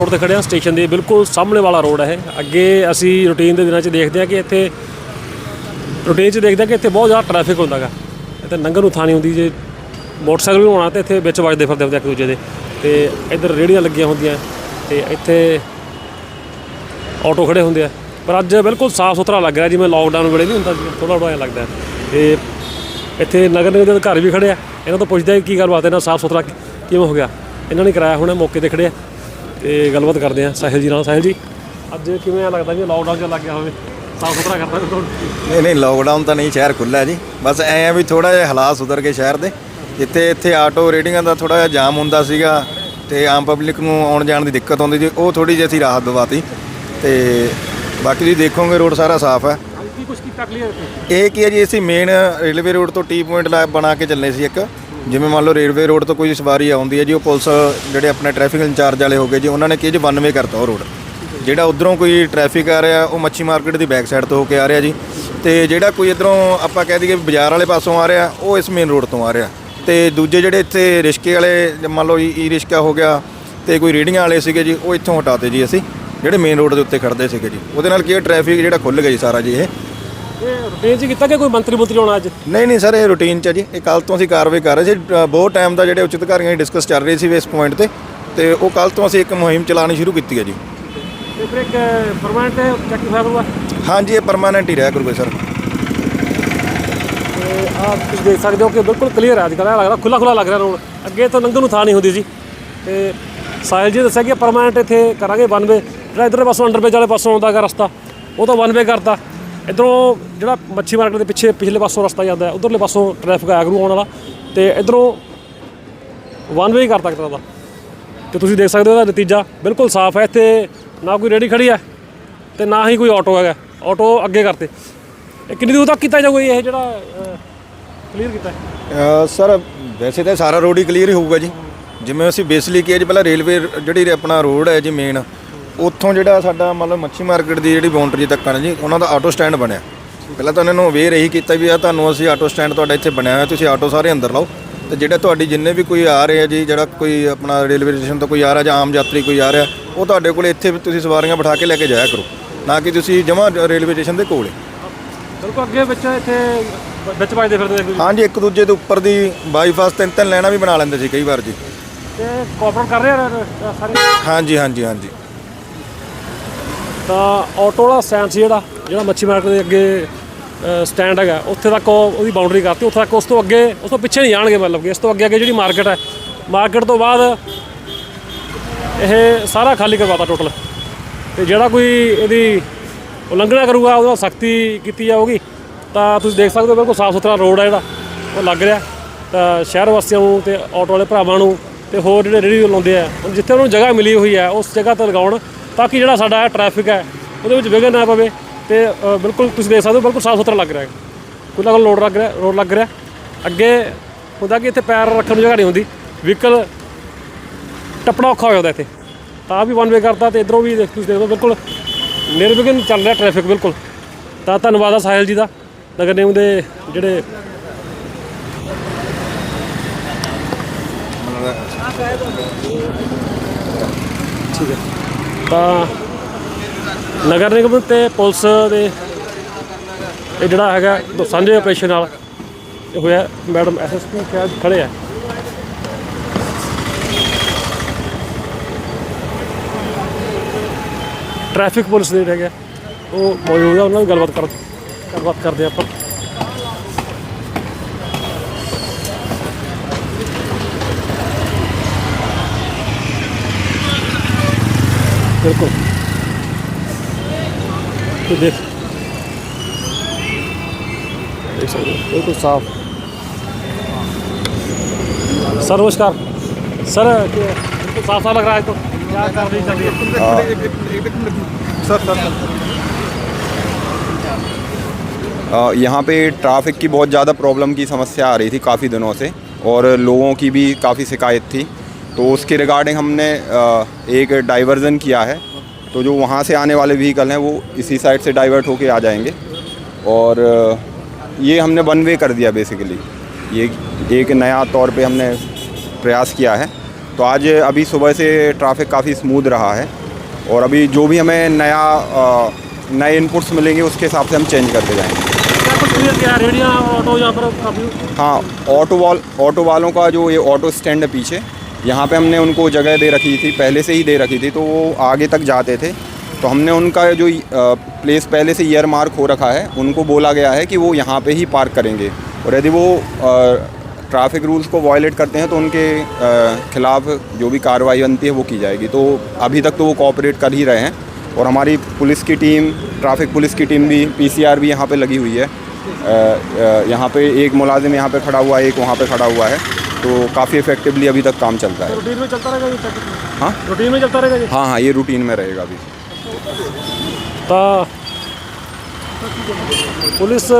Road ਤੇ ਖੜੇ ਹਾਂ, ਸਟੇਸ਼ਨ ਦੇ ਬਿਲਕੁਲ ਸਾਹਮਣੇ ਵਾਲਾ ਰੋਡ ਹੈ ਅੱਗੇ ਅਸੀਂ ਰੂਟੀਨ ਦੇ ਦਿਨਾਂ 'ਚ ਦੇਖਦੇ ਹਾਂ ਕਿ ਇੱਥੇ, ਰੂਟੀਨ 'ਚ ਦੇਖਦੇ ਹਾਂ ਕਿ ਇੱਥੇ ਬਹੁਤ ਜ਼ਿਆਦਾ ਟ੍ਰੈਫਿਕ ਹੁੰਦਾ ਗਾ ਇੱਥੇ ਲੰਘਣ ਨੂੰ ਥਾਂ ਨਹੀਂ ਹੁੰਦੀ ਜੇ, ਮੋਟਰਸਾਈਕਲ ਵੀ ਹੋਣਾ ਤੇ ਇੱਥੇ ਵਿੱਚ ਵੱਜਦੇ ਫਿਰਦੇ ਹੁੰਦੇ ਆ ਇੱਕ ਦੂਜੇ ਦੇ। ਤੇ ਇੱਧਰ ਰੇਹੜੀਆਂ ਲੱਗੀਆਂ ਹੁੰਦੀਆਂ, ਤੇ ਇੱਥੇ ਆਟੋ ਖੜੇ ਹੁੰਦੇ ਆ। ਪਰ ਅੱਜ ਬਿਲਕੁਲ ਸਾਫ਼ ਸੁਥਰਾ ਲੱਗ ਰਿਹਾ ਜਿਵੇਂ ਲਾਕਡਾਊਨ ਵੇਲੇ ਨਹੀਂ ਹੁੰਦਾ ਸੀ ਥੋੜਾ ਥੋੜਾ ਲੱਗਦਾ। ਹੈ। ਤੇ ਇੱਥੇ ਨਗਰ ਨਿਗਮ ਦੇ ਘਰ ਵੀ ਖੜੇ ਆ। ਇਹਨਾਂ ਤੋਂ ਪੁੱਛਦੇ ਆ ਕੀ ਗੱਲਬਾਤ ਇਹਨਾਂ ਸਾਫ਼ ਸੁਥਰਾ ਕਿਵੇਂ ਹੋ ਗਿਆ? ਇਹਨਾਂ ਨੇ ਕਰਾਇਆ, ਹੁਣ ਮੌਕੇ ਤੇ ਖੜੇ ਆ। ਤੇ ਗੱਲਬਾਤ ਕਰਦੇ ਆ ਸਾਹਿਲ ਜੀ ਨਾਲ। ਸਾਹਿਲ ਜੀ ਅੱਜ ਕਿਵੇਂ ਆ ਲੱਗਦਾ ਵੀ ਲਾਕਡਾਊਨ ਚ ਲੱਗ ਗਿਆ ਹੋਵੇ। ਸਾਫ਼ ਸੁਥਰਾ ਕਰਦਾ ਤੁਹਾਨੂੰ ਨਹੀਂ ਨਹੀਂ ਲੋਕਡਾਊਨ ਤਾਂ ਨਹੀਂ ਸ਼ਹਿਰ ਖੁੱਲ੍ਹਾ ਜੀ। ਬਸ ਐ ਆ ਵੀ ਥੋੜਾ ਜਿਹਾ ਹਾਲਾਤ ਸੁਧਰ ਗਏ ਸ਼ਹਿਰ ਦੇ। ਜਿੱਥੇ ਇੱਥੇ ਆਟੋ ਰੇਡਿੰਗਾਂ ਦਾ ਥੋੜਾ ਜਿਹਾ ਜਾਮ ਹੁੰਦਾ ਸੀਗਾ ਤੇ ਆਮ ਪਬਲਿਕ ਨੂੰ ਆਉਣ ਜਾਣ ਦੀ ਦਿੱਕਤ ਆਉਂਦੀ ਸੀ। ਉਹ ਥੋੜੀ ਜਿਹੀ ਅਸੀਂ ਰਾਹਤ ਦਵਾਤੀ। ਤੇ ਬਾਕੀ ਤੁਸੀਂ ਦੇਖੋਗੇ ਰੋਡ ਸਾਰਾ ਸਾਫ਼ ਹੈ। ਕੀ ਕੁਝ ਕੀਤਾ ਕਲੀਅਰ ਇਹ ਕੀ ਹੈ ਜੀ ਅਸੀਂ ਮੇਨ ਰੇਲਵੇ ਰੋਡ ਤੋਂ ਟੀ ਪੁਆਇੰਟ ਲਾ ਬਣਾ ਕੇ ਚੱਲੇ ਸੀ ਇੱਕ। ਜਿਵੇਂ ਮੰਨ ਲਓ ਰੇਲਵੇ ਰੋਡ ਤੋਂ ਕੋਈ ਸਵਾਰੀ ਆਉਂਦੀ ਹੈ ਜੀ, ਉਹ ਪੁਲਿਸ ਜਿਹੜੇ ਆਪਣੇ ਟ੍ਰੈਫਿਕ ਇੰਚਾਰਜ ਵਾਲੇ ਹੋ ਗਏ ਜੀ, ਉਹਨਾਂ ਨੇ ਕੀ ਜੀ ਵਨ ਵੇ ਕਰਤਾ ਉਹ ਰੋਡ। ਜਿਹੜਾ ਉਧਰੋਂ ਕੋਈ ਟ੍ਰੈਫਿਕ ਆ ਰਿਹਾ, ਉਹ ਮੱਛੀ ਮਾਰਕੀਟ ਦੀ ਬੈਕ ਸਾਈਡ ਤੋਂ ਹੋ ਕੇ ਆ ਰਿਹਾ ਜੀ। ਤੇ ਜਿਹੜਾ ਕੋਈ ਇਧਰੋਂ ਆਪਾਂ ਕਹਿ ਦਈਏ ਬਾਜ਼ਾਰ ਵਾਲੇ ਪਾਸੋਂ ਆ ਰਿਹਾ, ਉਹ ਇਸ ਮੇਨ ਰੋਡ ਤੋਂ ਆ ਰਿਹਾ। ਤੇ ਦੂਜੇ ਜਿਹੜੇ ਇੱਥੇ ਰਿਸ਼ਕੇ ਵਾਲੇ ਮੰਨ ਲਓ ਈ ਰਿਸ਼ਕਾ ਹੋ ਗਿਆ, ਤੇ ਕੋਈ ਰੇੜੀਆਂ ਵਾਲੇ ਸੀਗੇ ਜੀ, ਉਹ ਇੱਥੋਂ ਹਟਾਤੇ ਜੀ ਅਸੀਂ, ਜਿਹੜੇ ਮੇਨ ਰੋਡ ਦੇ ਉੱਤੇ ਖੜਦੇ ਸੀਗੇ ਜੀ। ਉਹਦੇ ਨਾਲ ਕੀ ਟ੍ਰੈਫਿਕ ਜਿਹੜਾ ਖੁੱਲ ਗਿਆ ਜੀ ਸਾਰਾ ਜੀ ਇਹ। ਇਹ ਰੂਟੀਨ ਚ ਕੀਤਾ ਕਿ ਕੋਈ ਮੰਤਰੀ ਮੰਤਰੀ ਆਉਣਾ ਅੱਜ? ਨਹੀਂ ਨਹੀਂ ਸਰ ਇਹ ਰੂਟੀਨ ਚ ਹੈ ਜੀ। ਇਹ ਕੱਲ ਤੋਂ ਅਸੀਂ ਕਾਰਵਾਈ ਕਰ ਰਹੇ ਸੀ। ਅ, ਬਹੁਤ ਟਾਈਮ ਦਾ ਜਿਹੜੇ ਉੱਚ ਅਧਿਕਾਰੀਆਂ ਦੀ ਡਿਸਕਸ ਚੱਲ ਰਹੀ ਸੀ ਇਸ ਪੁਆਇੰਟ ਤੇ। ਤੇ ਉਹ ਕੱਲ ਤੋਂ ਅਸੀਂ ਇੱਕ ਮੁਹਿੰਮ ਚਲਾਉਣੀ ਸ਼ੁਰੂ ਕੀਤੀ ਹੈ ਜੀ। ਤੇ ਫਿਰ ਇੱਕ ਪਰਮਾਨੈਂਟ ਚੈੱਕ ਹੋਇਆ ਕਰੂਗਾ ਹਾਂਜੀ ਇਹ ਪਰਮਾਨੈਂਟ ਹੀ ਰਿਹਾ ਕਰੂਗਾ ਸਰ। ਤੇ ਆਹ ਤੁਸੀਂ ਦੇਖ ਸਕਦੇ ਹੋ ਕਿ ਬਿਲਕੁਲ ਕਲੀਅਰ ਹੈ ਅੱਜ ਕੱਲ੍ਹ। ਲੱਗਦਾ ਖੁੱਲਾ ਖੁੱਲਾ ਲੱਗ ਰਿਹਾ ਰੋਡ। ਅੱਗੇ ਤਾਂ ਲੰਘਣ ਨੂੰ ਥਾਂ ਨਹੀਂ ਹੁੰਦੀ ਸੀ ਤੇ ਸਾਹਿਲ ਜੀ ਦੱਸਿਆ ਕਿ ਪਰਮਾਨੈਂਟ ਇੱਥੇ ਕਰਾਂਗੇ ਵਨ ਵੇ ਜਿਹੜਾ ਇਧਰਲੇ ਪਾਸੋਂ ਅੰਡਰਬ੍ਰਿਜ ਵਾਲੇ ਪਾਸੋਂ ਆਉਂਦਾ ਹੈਗਾ ਰਸਤਾ ਉਹ ਤਾਂ ਵਨ ਵੇ ਕਰਤਾ। ਇਧਰੋਂ ਜਿਹੜਾ ਮੱਛੀ ਮਾਰਕੀਟ ਦੇ ਪਿੱਛੇ ਪਿਛਲੇ ਪਾਸੋਂ ਰਸਤਾ ਜਾਂਦਾ ਹੈ, ਉਧਰਲੇ ਪਾਸੋਂ ਟ੍ਰੈਫਿਕ ਆਇਆ ਕਰੂ ਆਉਣ ਵਾਲਾ ਤੇ ਇਧਰੋਂ ਵਨ ਵੇ ਹੀ ਕਰਤਾ ਇੱਕ ਤੇ ਤੁਸੀਂ ਦੇਖ ਸਕਦੇ ਹੋ ਇਹਦਾ ਨਤੀਜਾ, ਬਿਲਕੁਲ ਸਾਫ਼ ਹੈ, ਇੱਥੇ ਨਾ ਕੋਈ ਰੇੜੀ ਖੜੀ ਹੈ ਤੇ ਨਾ ਹੀ ਕੋਈ ਆਟੋ ਹੈਗਾ ਆਟੋ ਅੱਗੇ ਕਰਤੇ। ਇਹ ਕਿੰਨੀ ਦੂਰ ਤੱਕ ਕੀਤਾ ਜਾਊਗਾ ਜੀ ਇਹ ਜਿਹੜਾ ਕਲੀਅਰ ਕੀਤਾ ਸਰ, ਵੈਸੇ ਤਾਂ ਸਾਰਾ ਰੋਡ ਹੀ ਕਲੀਅਰ ਹੀ ਹੋਊਗਾ ਜੀ। ਜਿਵੇਂ ਅਸੀਂ ਬੇਸਲੀ ਹੈ ਜੀ, ਪਹਿਲਾਂ ਰੇਲਵੇ ਜਿਹੜੀ ਆਪਣਾ ਰੋਡ ਹੈ ਜੀ ਮੇਨ ਉੱਥੋਂ ਜਿਹੜਾ ਸਾਡਾ ਮਤਲਬ ਮੱਛੀ ਮਾਰਕੀਟ ਦੀ ਜਿਹੜੀ ਬਾਉਂਡਰੀ ਤੱਕ ਹੈ ਜੀ ਉਹਨਾਂ ਦਾ ਆਟੋ ਸਟੈਂਡ ਬਣਿਆ। ਪਹਿਲਾਂ ਤਾਂ ਉਹਨਾਂ ਨੂੰ ਅਵੇਅਰ ਇਹੀ ਕੀਤਾ ਵੀ ਆ ਤੁਹਾਨੂੰ ਅਸੀਂ ਆਟੋ ਸਟੈਂਡ ਤੁਹਾਡਾ ਇੱਥੇ ਬਣਿਆ ਹੋਇਆ ਤੁਸੀਂ ਆਟੋ ਸਾਰੇ ਅੰਦਰ ਲਾਓ। ਤੇ ਜਿਹੜਾ ਤੁਹਾਡੀ ਜਿੰਨੇ ਵੀ ਕੋਈ ਆ ਰਹੇ ਆ ਜੀ ਜਿਹੜਾ ਕੋਈ ਆਪਣਾ ਰੇਲਵੇ ਸਟੇਸ਼ਨ ਤੋਂ ਕੋਈ ਆ ਰਿਹਾ ਜਾਂ ਆਮ ਯਾਤਰੀ ਕੋਈ ਆ ਰਿਹਾ ਉਹ ਤੁਹਾਡੇ ਕੋਲ ਇੱਥੇ ਵੀ ਤੁਸੀਂ ਸਵਾਰੀਆਂ ਬਿਠਾ ਕੇ ਲੈ ਕੇ ਜਾਇਆ ਕਰੋ। ਨਾ ਕਿ ਤੁਸੀਂ ਜਮਾਂ ਰੇਲਵੇ ਸਟੇਸ਼ਨ ਦੇ ਕੋਲ। ਬਿਲਕੁਲ ਅੱਗੇ ਵਿੱਚ ਇੱਥੇ ਵਿੱਚ ਵੱਜਦੇ ਫਿਰਦੇ। ਹਾਂਜੀ ਇੱਕ ਦੂਜੇ ਦੇ ਉੱਪਰ ਦੀ ਬਾਈਪਾਸ ਤਿੰਨ ਤਿੰਨ ਲੈਣਾ ਵੀ ਬਣਾ ਲੈਂਦੇ ਸੀ ਕਈ ਵਾਰ ਜੀ। ਤੇ ਕੋਆਪਰੇਟ ਕਰ ਰਹੇ ਆ ਸਾਰੇ? ਹਾਂਜੀ ਹਾਂਜੀ ਹਾਂਜੀ। ਤਾਂ ਆਟੋ ਵਾਲਾ ਸਟੈਂਡ ਸੀ ਜਿਹੜਾ ਜਿਹੜਾ ਮੱਛੀ ਮਾਰਕੀਟ ਦੇ ਅੱਗੇ ਸਟੈਂਡ ਹੈਗਾ। ਉੱਥੇ ਤੱਕ ਉਹ- ਉਹਦੀ ਬਾਉਂਡਰੀ ਕਰਤੀ। ਉੱਥੇ ਤੱਕ ਉਸ ਤੋਂ ਅੱਗੇ, ਉਸ ਤੋਂ ਪਿੱਛੇ ਨਹੀਂ ਜਾਣਗੇ ਮਤਲਬ ਕਿ। ਇਸ ਤੋਂ ਅੱਗੇ ਅੱਗੇ ਜਿਹੜੀ ਮਾਰਕੀਟ ਹੈ ਮਾਰਕੀਟ ਤੋਂ ਬਾਅਦ ਇਹ ਸਾਰਾ ਖਾਲੀ ਕਰਵਾਤਾ ਟੋਟਲ ਤੇ ਜਿਹੜਾ ਕੋਈ ਇਹਦੀ ਉਲੰਘਣਾ ਕਰੂਗਾ, ਉਹਦਾ ਸਖਤੀ ਕੀਤੀ ਜਾਊਗੀ, ਤਾਂ ਤੁਸੀਂ ਦੇਖ ਸਕਦੇ ਹੋ ਬਿਲਕੁਲ ਸਾਫ਼ ਸੁਥਰਾ ਰੋਡ ਹੈ ਜਿਹੜਾ। ਉਹ ਲੱਗ ਰਿਹਾ। ਤਾਂ ਸ਼ਹਿਰ ਵਾਸੀਆਂ ਨੂੰ ਤੇ ਆਟੋ ਵਾਲੇ ਭਰਾਵਾਂ ਨੂੰ ਤੇ ਹੋਰ ਜਿਹੜੇ ਰੇਹੜੀ ਲਾਉਂਦੇ ਆ, ਜਿੱਥੇ ਉਹਨਾਂ ਨੂੰ ਜਗ੍ਹਾ ਮਿਲੀ ਹੋਈ ਹੈ, ਉਸ ਜਗ੍ਹਾ ਤੇ ਲਗਾਉਣ ਤਾਂ ਕਿ ਜਿਹੜਾ ਸਾਡਾ ਟ੍ਰੈਫਿਕ ਹੈ, ਉਹਦੇ ਵਿੱਚ ਵਿਘਨ ਨਾ ਪਵੇ ਤੇ ਬਿਲਕੁਲ ਤੁਸੀਂ ਦੇਖ ਸਕਦੇ ਹੋ, ਬਿਲਕੁਲ ਸਾਫ਼ ਸੁਥਰਾ ਲੱਗ ਰਿਹਾ ਹੈ। ਕੋਈ ਕੋਲ ਰੋਡ ਲੱਗ ਰਿਹਾ ਰੋਡ ਲੱਗ ਰਿਹਾ। ਅੱਗੇ ਹੁੰਦਾ ਕਿ ਇੱਥੇ ਪੈਰ ਰੱਖਣ ਦੀ ਜਗ੍ਹਾ ਨਹੀਂ ਹੁੰਦੀ। ਵਹੀਕਲ ਟੱਪਣਾ ਔਖਾ ਹੋ ਜਾਂਦਾ ਇੱਥੇ। ਤਾਂ ਵੀ ਵਨ ਵੇ ਕਰਤਾ ਤੇ ਇਧਰੋਂ ਵੀ ਦੇਖ ਤੁਸੀਂ ਦੇਖੋ ਬਿਲਕੁਲ ਨਿਰਵਿਘਨ ਚੱਲ ਰਿਹਾ ਟ੍ਰੈਫਿਕ ਬਿਲਕੁਲ। ਤਾਂ ਧੰਨਵਾਦ ਆ ਸਾਹਿਲ ਜੀ ਦਾ, ਨਗਰ ਨਿਗਮ ਦੇ ਜਿਹੜੇ ਠੀਕ ਹੈ। ਤਾਂ ਨਗਰ ਨਿਗਮ ਤੇ ਪੁਲਿਸ ਦੇ ਇਹ ਜਿਹੜਾ ਹੈਗਾ ਸਾਂਝੇ ਆਪਰੇਸ਼ਨ ਨਾਲ ਇਹ ਹੋਇਆ। ਮੈਡਮ ਐਸਐਸਪੀ ਖੜੇ ਆ? ਟ੍ਰੈਫਿਕ ਪੁਲਿਸ ਦੇ ਹੈਗਾ ਉਹ ਮੌਜੂਦ ਆ, ਉਹਨਾਂ ਨਾਲ ਗੱਲਬਾਤ ਕਰਦੇ ਗੱਲਬਾਤ ਕਰਦੇ ਆਪਾਂ। सड़कों तो देख। देख सकते बिल्कुल साफ़। सर नमस्कार। सर बिल्कुल साफ़ साफ़ लग रहा है तो। क्या हाँ। सर सर यहाँ पे ट्रैफ़िक की बहुत ज़्यादा प्रॉब्लम की समस्या आ रही थी काफ़ी दिनों से और लोगों की भी काफ़ी शिकायत थी। तो उसके रिगार्डिंग हमने एक डाइवर्जन किया है। तो जो वहाँ से आने वाले व्हीकल हैं वो इसी साइड से डाइवर्ट होके आ जाएँगे। और ये हमने वन वे कर दिया बेसिकली ये एक नया तौर पे हमने प्रयास किया है। तो आज अभी सुबह से ट्रैफ़िक काफ़ी स्मूथ रहा है। और अभी जो भी हमें नया नए इनपुट्स मिलेंगे उसके हिसाब से हम चेंज करते जाएँगे। ऑटो हाँ ऑटो वाल ऑटो वालों का जो ये ऑटो स्टैंड है पीछे यहाँ पे हमने उनको जगह दे रखी थी, पहले से ही दे रखी थी तो वो आगे तक जाते थे। तो हमने उनका जो प्लेस पहले से ईयर मार्क हो रखा है, उनको बोला गया है कि वो यहाँ पे ही पार्क करेंगे। और यदि वो ट्रैफ़िक रूल्स को वायलेट करते हैं तो उनके खिलाफ जो भी कार्रवाई बनती है, वो की जाएगी। तो अभी तक तो वो कॉपरेट कर ही रहे हैं। और हमारी पुलिस की टीम ट्रैफ़िक पुलिस की टीम भी पीसीआर भी यहाँ पे लगी हुई है। यहाँ पे एक मुलाजिम यहाँ पे खड़ा हुआ है, एक वहाँ पे खड़ा हुआ है। तो काफ़ी इफेक्टिवली अभी तक काम चलता है रूटीन में चलता रहेगा ये चेक हाँ रूटीन में चलता रहेगा जी हाँ हाँ ये रूटीन में रहेगा अभी ਤਾਂ ਪੁਲਿਸ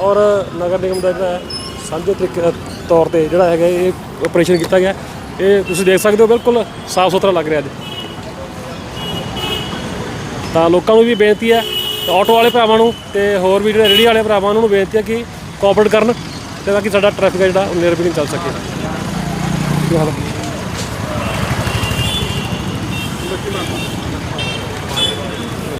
ਔਰ ਨਗਰ ਨਿਗਮ ਦਾ ਜਿਹੜਾ ਹੈ ਸਾਂਝੇ ਤਰੀਕੇ ਤੌਰ ਤੇ ਜਿਹੜਾ ਹੈਗਾ ਇਹ ਆਪਰੇਸ਼ਨ ਕੀਤਾ ਗਿਆ ਇਹ ਤੁਸੀਂ ਦੇਖ ਸਕਦੇ ਹੋ ਬਿਲਕੁਲ ਸਾਫ਼ ਸੁਥਰਾ ਲੱਗ ਰਿਹਾ ਅੱਜ ਤਾਂ ਲੋਕਾਂ ਨੂੰ ਵੀ ਬੇਨਤੀ ਹੈ ਤੇ ਆਟੋ ਵਾਲੇ ਭਰਾਵਾਂ ਨੂੰ ਤੇ ਹੋਰ ਵੀ ਜਿਹੜੇ ਰੇਹੜੀ ਵਾਲੇ ਭਰਾਵਾਂ ਉਹਨਾਂ ਨੂੰ ਬੇਨਤੀ ਹੈ ਕਿ ਕੋਆਪਰੇਟ ਕਰਨ ਤੇ ਤਾਂ ਕਿ ਸਾਡਾ ਟ੍ਰੈਫਿਕ ਹੈ ਜਿਹੜਾ ਉਹ ਨਿਰਵਿਘਨ ਚੱਲ ਸਕੇ বিক্রি হবে